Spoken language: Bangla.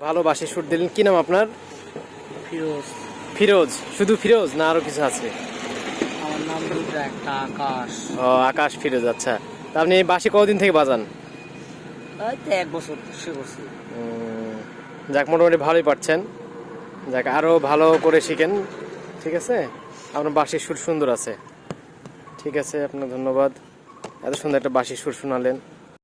ভালো বাঁশি সুর দিলেন। কি নাম আপনার? ফিরোজ। ফিরোজ। শুধু ফিরোজ না আরও কিছু আছে? আমার নাম একটা আকাশ। ও আকাশ ফিরোজ আচ্ছা। তা আপনি বাসে কতদিন থেকে বাজান? এক বছর সে বছর। যাক মোটামুটি ভালোই পারছেন। যাক আরও ভালো করে শিখেন ঠিক আছে? আপনার বাসির সুর সুন্দর আছে। ঠিক আছে আপনার ধন্যবাদ। এত সুন্দর একটা বাসির সুর শোনালেন।